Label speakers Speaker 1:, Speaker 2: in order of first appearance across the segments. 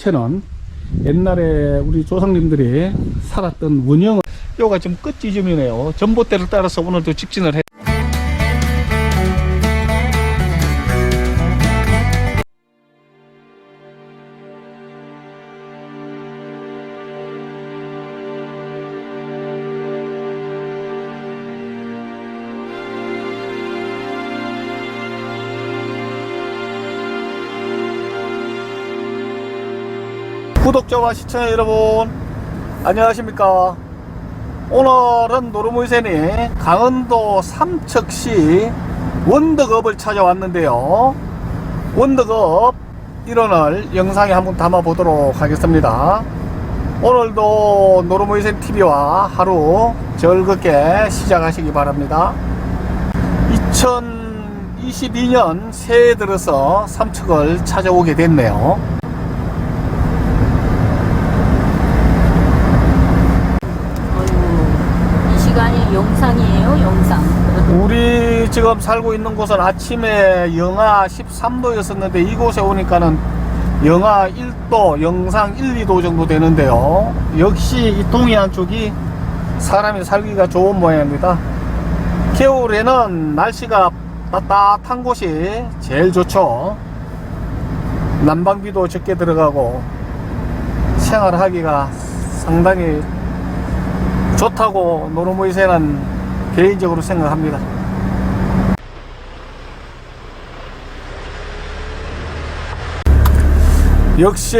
Speaker 1: 전체는 옛날에 우리 조상님들이 살았던 원형을 여기가 지금 끝 지점이네요. 전봇대를 따라서 오늘도 직진을 해. 구독자와 시청자 여러분 안녕하십니까? 오늘은 노르무이센이 강원도 삼척시 원덕읍을 찾아왔는데요. 원덕읍 일원을 영상에 한번 담아 보도록 하겠습니다. 오늘도 노르무이센 TV와 하루 즐겁게 시작하시기 바랍니다. 2022년 새해 들어서 삼척을 찾아오게 됐네요
Speaker 2: 어휴, 이 시간이 영상이에요, 영상.
Speaker 1: 우리 지금 살고 있는 곳은 아침에 영하 13도였었는데 이곳에 오니까는 영하 1도, 영상 1, 2도 정도 되는데요. 역시 이 동해안 쪽이 사람이 살기가 좋은 모양입니다. 겨울에는 날씨가 따뜻한 곳이 제일 좋죠. 난방비도 적게 들어가고 생활하기가 상당히 좋다고 노르모이세는 개인적으로 생각합니다. 역시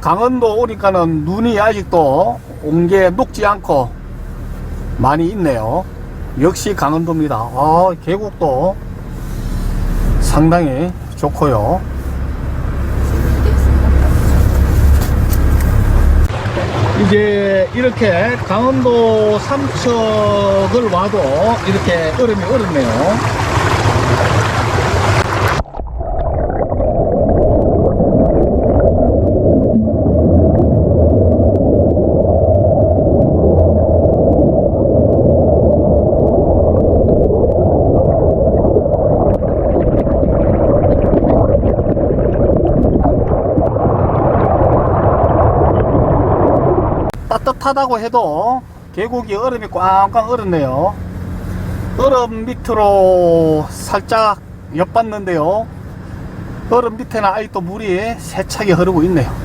Speaker 1: 강원도 오니까는 눈이 아직도 온 게 녹지 않고 많이 있네요. 역시 강원도입니다. 아, 계곡도 상당히 좋고요. 이제 이렇게 강원도 삼척을 와도 이렇게 얼음이 얼었네요. 따뜻하다고 해도 계곡이 얼음이 꽝꽝 얼었네요. 얼음 밑으로 살짝 엿봤는데요. 얼음 밑에는 아직도 물이 세차게 흐르고 있네요.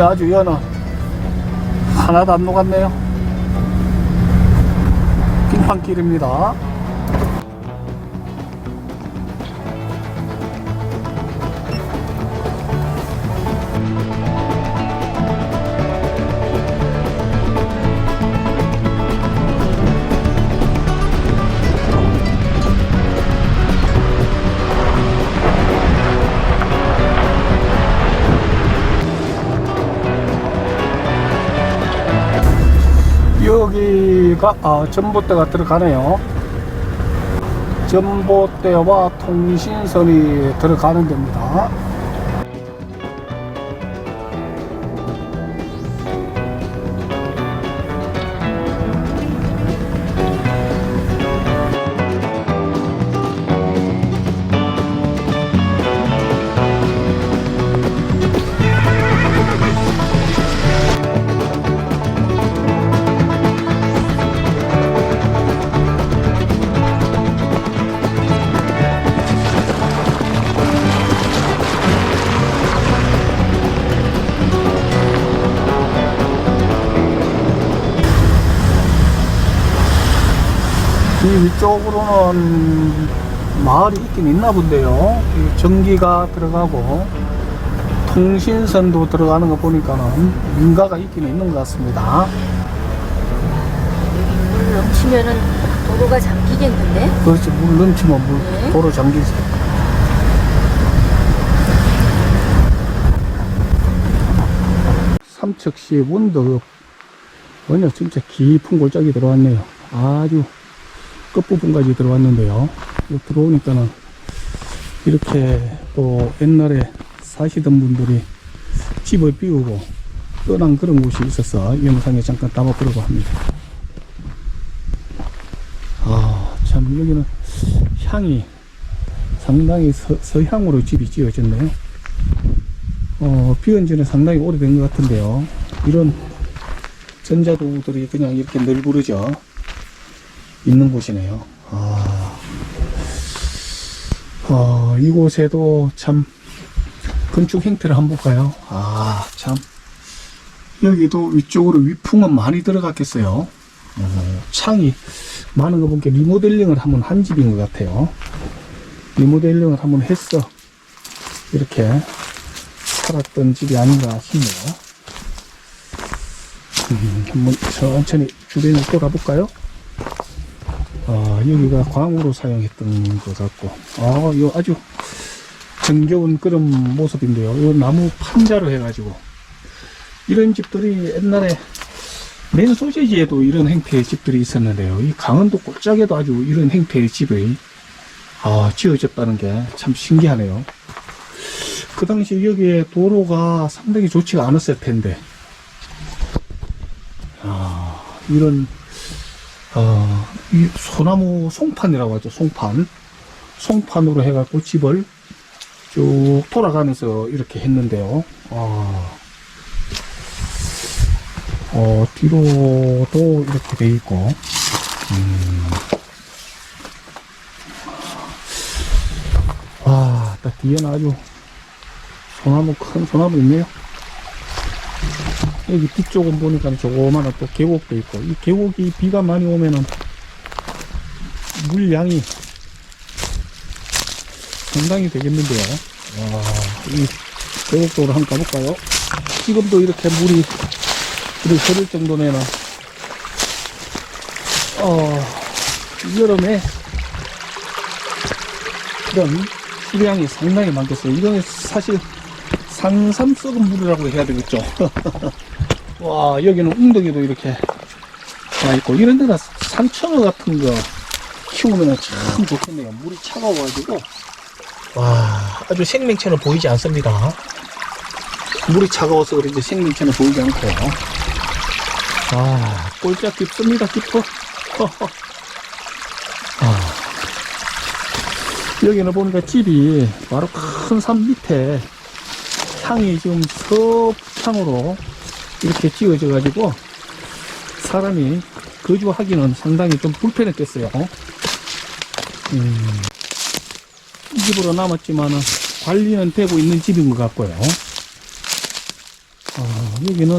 Speaker 1: 아, 눈이 아주 연어. 하나도 안 녹았네요. 빙판길입니다. 여기가 아, 전봇대가 들어가네요. 전봇대와 통신선이 들어가는 데입니다. 이쪽으로는 마을이 있긴 있나 본데요. 전기가 들어가고 통신선도 들어가는 거 보니까는 민가가 있긴 있는 것 같습니다.
Speaker 2: 여기 물 넘치면은 도로가 잠기겠는데?
Speaker 1: 그렇지 물 넘치면 물
Speaker 2: 네.
Speaker 1: 도로 잠기지. 삼척시 문덕 원역 진짜 깊은 골짜기 들어왔네요. 아주 끝부분까지 들어왔는데요. 들어오니까는 이렇게 또 옛날에 사시던 분들이 집을 비우고 떠난 그런 곳이 있어서 영상에 잠깐 담아보려고 합니다. 아, 참, 여기는 향이 상당히 서, 서향으로 집이 지어졌네요. 어, 비온 지는 상당히 오래된 것 같은데요. 이런 전자도구들이 그냥 이렇게 널브러져 있는 곳이네요. 아, 어, 이곳에도 참 건축 행태를 한번 볼까요? 아, 참. 여기도 위쪽으로 위풍은 많이 들어갔겠어요. 어, 창이 많은 거 보니까 리모델링을 한번 한 집인 것 같아요. 리모델링을 한번 했어. 이렇게 살았던 집이 아닌가 싶네요. 음, 한번 천천히 주변을 돌아볼까요? 아, 여기가 광으로 사용했던 것 같고, 아, 요 아주 정겨운 그런 모습인데요. 요 나무 판자로 해가지고, 이런 집들이 옛날에 맨 소재지에도 이런 행태의 집들이 있었는데요. 이 강원도 골짜기에도 아주 이런 행태의 집이 아, 지어졌다는 게 참 신기하네요. 그 당시 여기에 도로가 상당히 좋지가 않았을 텐데, 아, 이런, 어, 이 소나무 송판이라고 하죠, 송판. 송판으로 해갖고 집을 쭉 돌아가면서 이렇게 했는데요. 아, 어, 뒤로도 이렇게 돼 있고, 음. 와, 딱 뒤에는 아주 소나무, 큰 소나무 있네요. 여기 뒤쪽은 보니까 조그마한 또 계곡도 있고, 이 계곡이 비가 많이 오면은 물량이 상당히 되겠는데요. 와, 이 계곡도로 한번 가볼까요? 지금도 이렇게 물이 이렇게 흐를 정도면은, 어, 여름에 그런 수량이 상당히 많겠어요. 이거는 사실 상삼 썩은 물이라고 해야 되겠죠. 와, 여기는 웅덩이도 이렇게 와 있고, 이런 데는 산천어 같은 거 키우면 참 좋겠네요. 물이 차가워가지고, 와, 아주 생명체는 보이지 않습니다. 물이 차가워서 그런지 생명체는 보이지 않고요. 아, 꼴짝 깊습니다, 깊어. 아, 여기는 보니까 집이 바로 큰 산 밑에 향이 지금 서창으로 이렇게 지어져 가지고 사람이 거주하기는 상당히 좀 불편했겠어요. 음, 이 집으로 남았지만은 관리는 되고 있는 집인 것 같고요. 아, 여기는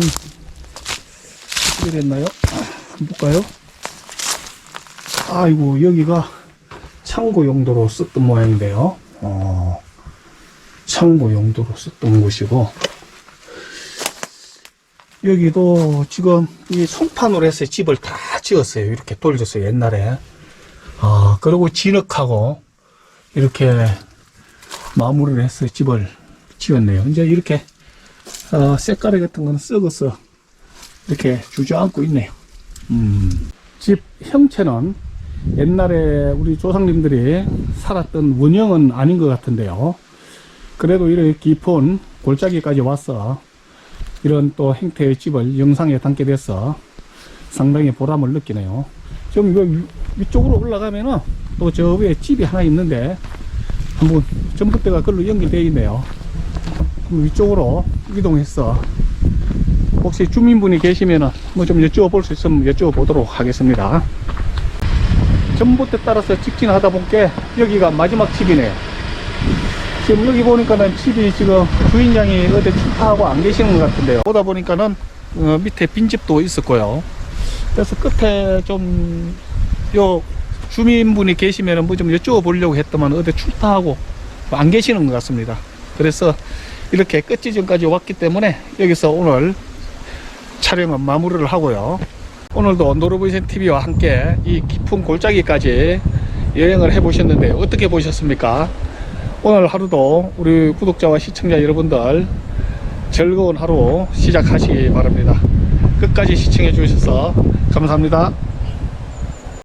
Speaker 1: 어떻게 됐나요? 한번 볼까요? 아이고, 여기가 창고 용도로 썼던 모양인데요. 어, 창고 용도로 썼던 곳이고, 여기도 지금 이 송판으로 해서 집을 다 지었어요. 이렇게 돌렸어요, 옛날에. 아, 그리고 진흙하고 이렇게 마무리를 해서 집을 지었네요. 이제 이렇게, 어, 색깔 같은 건 썩어서 이렇게 주저앉고 있네요. 음, 집 형체는 옛날에 우리 조상님들이 살았던 원형은 아닌 것 같은데요. 그래도 이렇게 깊은 골짜기까지 와서 이런 또 행태의 집을 영상에 담게 돼서 상당히 보람을 느끼네요. 지금 이거 위- 위쪽으로 올라가면은 또 저 위에 집이 하나 있는데 한번 전봇대가 그걸로 연결되어 있네요. 위쪽으로 이동해서 혹시 주민분이 계시면은 뭐 좀 여쭤볼 수 있으면 여쭤보도록 하겠습니다. 전봇대 따라서 직진하다 보니까 여기가 마지막 집이네요. 지금 여기 보니까는 집이 지금 주인장이 어디 출타하고 안 계시는 것 같은데요. 보다 보니까는 어, 밑에 빈집도 있었고요. 그래서 끝에 좀 요 주민분이 계시면은 뭐 좀 여쭤보려고 했더만 어디 출타하고 안 계시는 것 같습니다. 그래서 이렇게 끝 지점까지 왔기 때문에 여기서 오늘 촬영은 마무리를 하고요. 오늘도 노르브이션 TV와 함께 이 깊은 골짜기까지 여행을 해보셨는데 어떻게 보셨습니까? 오늘 하루도 우리 구독자와 시청자 여러분들 즐거운 하루 시작하시기 바랍니다. 끝까지 시청해 주셔서 감사합니다.